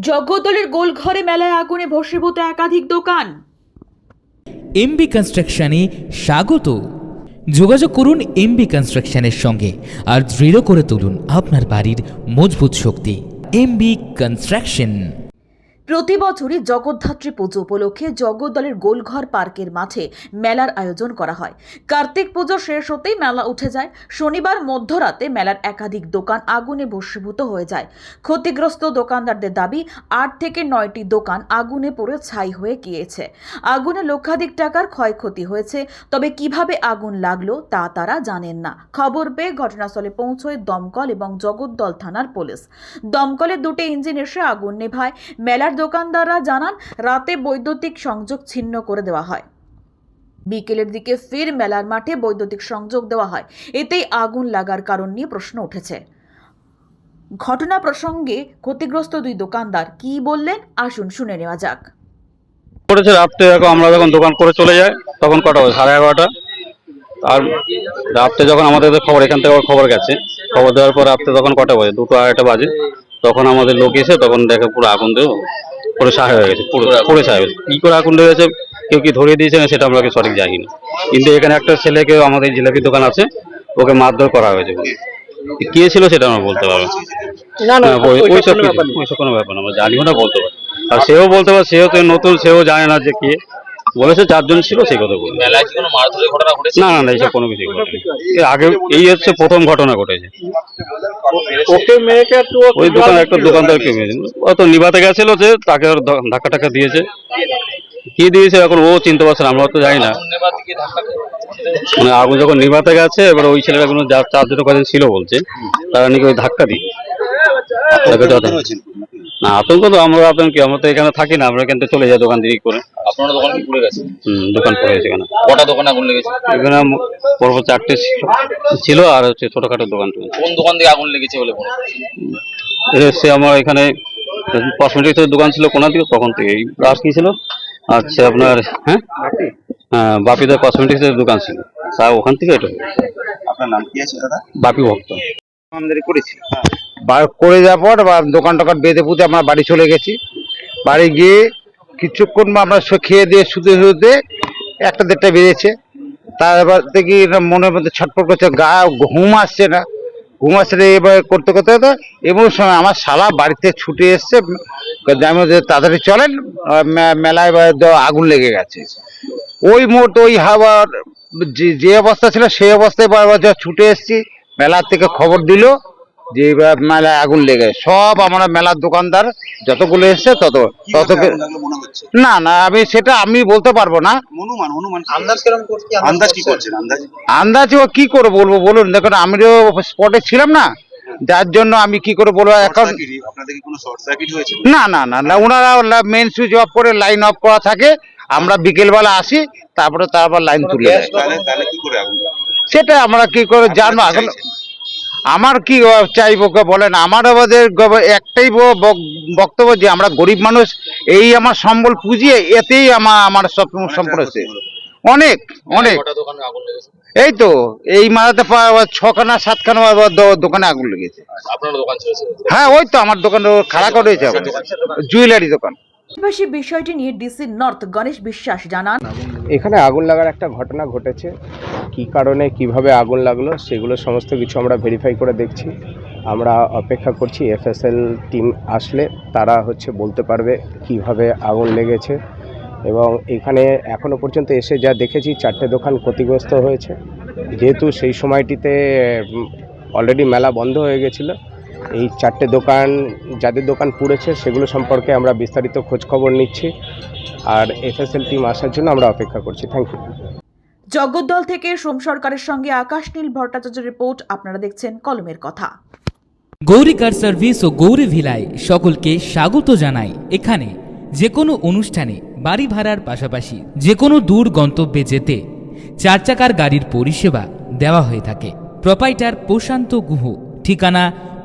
জগদ্দলের গোলঘরে মেলায় আগুনে ভস্মীভূত একাধিক দোকান। এমবি কনস্ট্রাকশনে স্বাগত। যোগাযোগ করুন এমবি কনস্ট্রাকশনের সঙ্গে আর দৃঢ় করে তুলুন আপনার বাড়ির মজবুত শক্তি। MB construction. প্রতি বছরই জগদ্ধাত্রী পুজো উপলক্ষে জগদ্দলের গোলঘর পার্কের মাঠে মেলার আয়োজন করা হয়। কার্তিক পুজো শেষ হতেই মেলা উঠে যায়। শনিবার মধ্যরাতে মেলার একাধিক দোকান আগুনে ভস্মীভূত হয়ে যায়। ক্ষতিগ্রস্ত দোকানদারদের দাবি, আট থেকে নয়টি দোকান আগুনে পড়ে ছাই হয়ে গিয়েছে। আগুনে লক্ষাধিক টাকার ক্ষয়ক্ষতি হয়েছে, তবে কীভাবে আগুন লাগল তা তারা জানেন না। খবর পেয়ে ঘটনাস্থলে পৌঁছয় দমকল এবং জগদ্দল থানার পুলিশ। দমকলের দুটি ইঞ্জিন এসে আগুন নেভায়। মেলার দোকানদাররা জানান, রাতে বৈদ্যুতিক সংযোগ ছিন্ন করে দেওয়া হয়। বিকেলের দিকে ফের মেলার মাঠে বৈদ্যুতিক সংযোগ দেওয়া হয়। এতেই আগুন লাগার কারণ নিয়ে প্রশ্ন উঠেছে। ঘটনা প্রসঙ্গে ক্ষতিগ্রস্ত দুই দোকানদার কি বললেন, আসুন শুনে নেওয়া যাক। করেছে রাত্রে এখন আমরা যখন দোকান করে চলে যাই, তখন কটা হয় সাড়ে এগারোটা। আর রাত্রে যখন আমাদের খবর, এখান থেকে খবর গেছে। খবর দেওয়ার পর রাত্রে তখন কটা বাজে? দুটো আড়াইটা বাজে। তখন আমাদের লোক এসে তখন দেখে পুরো আগুন পুরো সাহা হয়ে গেছে পুরো পুরো সাহা গেছে। কি করে আগুন লেগেছে কেউ কি ধরিয়ে দিয়েছে না সেটা আমরা সঠিক জানি না। কিন্তু এখানে একটা ছেলেকে আমাদের জিলাপির দোকান আছে ওকে মারধর করা হয়েছে কে ছিল সেটা আমরা বলতে পারব না। না ওই- ওইসব কোনো ব্যাপার না আমরা জানিও না বলতে পারি আর সেও বলতে পারে সেও তো নতুন সেও জানে না যে কে। বলেছে চারজন ছিল সেই কথা ঘটেছে? না না না এইসব কোনো কিছুই ঘটেনি। এর আগে এই হচ্ছে প্রথম ঘটনা ঘটেছে। ওকে মেয়েকে ওই দোকান একটা দোকানদারকে মেরেছে ও তো নিভাতে গেছিল যে তাকে ধাক্কা টাক্কা দিয়েছে। কি দিয়েছে এখন ও চিনতে পারছে না আমরা তো জানি না। মানে আগুন যখন নিভাতে গেছে এবার ওই ছেলেটা কোনো চারজন কাছে ছিল বলছে তারা নাকি ওই ধাক্কা দিই না আতঙ্ক তো আমরা আতঙ্ক কি আমরা তো এখানে থাকি না আমরা এখান থেকে চলে যাই দোকান দিকে করে। আপনার দোকান কি পুড়ে গেছে? হুম দোকান পড়ে গেছে এখানে। কটা দোকানে আগুন লেগেছে? এখানে পরপর চারটে ছিল ছিল আর হচ্ছে ছোটখাটো দোকান। কোন দোকান থেকে আগুন লেগেছে বলে মনে এসে আমার এখানে কসমেটিক্সের দোকান ছিল কোনা দিকে তখন থেকে এই আর কি ছিল? আচ্ছা আপনার হ্যাঁ? হ্যাঁ বাপিদার কসমেটিক্সের দোকান ছিল। তা ওখান থেকে এটা। আপনার নাম কি আছে দাদা? বাপি ভক্ত। আমদানি করেছি বার করে যাওয়ার পর দোকান টোকান বেঁধে পুঁতে আমরা বাড়ি চলে গেছি। বাড়ি গিয়ে কিছুক্ষণ বা আমরা খেয়ে দিয়ে শুতে শুতে একটা দেড়টা বেজেছে। তারপর না মনের মধ্যে ছটফট করছে, গা ঘুম আসছে না। ঘুম আসছে না এবার করতে করতে করতে এবং সময় আমার শালা বাড়িতে ছুটে এসছে আমি তাড়াতাড়ি চলেন মেলায় আগুন লেগে গেছে। ওই মুহূর্তে ওই হাওয়ার যে অবস্থা ছিল, সেই অবস্থায় বারবার ছুটে এসেছি মেলার থেকে খবর দিল। যে এবার মেলায় আগুন লেগে সব আমরা মেলার দোকানদার যতগুলো এসছে তত তত না না আমি সেটা আমি বলতে পারব না। অনুমান অনুমান আন্দাজ কীরকম করছি আন্দাজ কি আন্দাজে? ও কি করে বলব বলুন? দেখুন আমিও স্পটে ছিলাম না। যার জন্য আমি কি করে বলব? এখন সার্কিট আপনাদের কি কোনো শর্ট সার্কিট হয়েছে? না না না না ওনারা মেন সুইচ অফ করে লাইন অফ করা থাকে। আমরা বিকেলবেলা আসি তারপরে তারপর লাইন তুলে দেয়। তাহলে তাহলে কি করে আগুন লাগল? সেটা আমরা কি করে জানব এখন? আমার কি চাইব বলেন? আমার আমাদের একটাই বক্তব্য যে আমরা গরিব মানুষ এই আমার সম্বল পুজিয়ে এতেই আমার আমার সব সম্পূর্ণ শেষ। অনেক অনেক। এই তো এই মাথাতে পা- ছখানা সাতখানা দোকানে আগুন লেগেছে? হ্যাঁ ওই তো আমার দোকান খারাপ আমার জুয়েলারি দোকান। পাশাপাশি বিষয়টি নিয়ে ডিসি নর্থ গণেশ বিশ্বাস জানান। এখানে আগুন লাগার একটা ঘটনা ঘটেছে। কি কারণে, কীভাবে আগুন লাগল, সেগুলো সমস্ত কিছু আমরা ভেরিফাই করে দেখছি। আমরা অপেক্ষা করছি এফএসএল টিম আসলে তারা হচ্ছে বলতে পারবে কীভাবে আগুন লেগেছে। এবং এখানে এখনও পর্যন্ত এসে যা দেখেছি, চারটে দোকান ক্ষতিগ্রস্ত হয়েছে। যেহেতু সেই সময়টিতে অলরেডি মেলা বন্ধ হয়ে গেছিল এই চারটে দোকান যাদের দোকান পুড়েছে সেগুলো সম্পর্কে আমরা বিস্তারিত খোঁজ খবর নিচ্ছি। আর এফএসএল টিম আসার জন্য আমরা অপেক্ষা করছি। থ্যাংক ইউ জগদ্দল থেকে সোম সরকারের সঙ্গে আকাশ নীল ভট্টাচার্য রিপোর্ট আপনারা দেখছেন কলমের কথা। গৌরী কার সার্ভিস ও গৌরী ভিলায় সকলকে স্বাগত জানাই। এখানে যে কোনো অনুষ্ঠানে বাড়ি ভাড়ার পাশাপাশি যে কোনো দূর গন্তব্যে যেতে চার চাকার গাড়ির পরিষেবা দেওয়া হয়ে থাকে। প্রপাইটার প্রশান্ত গুহ ঠিকানা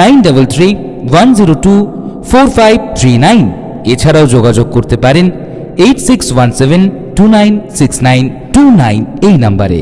nine three one zero two four five nine. এছাড়াও যোগাযোগ করতে পারেন eight six one seven two nine six nine two nine এই নাম্বারে।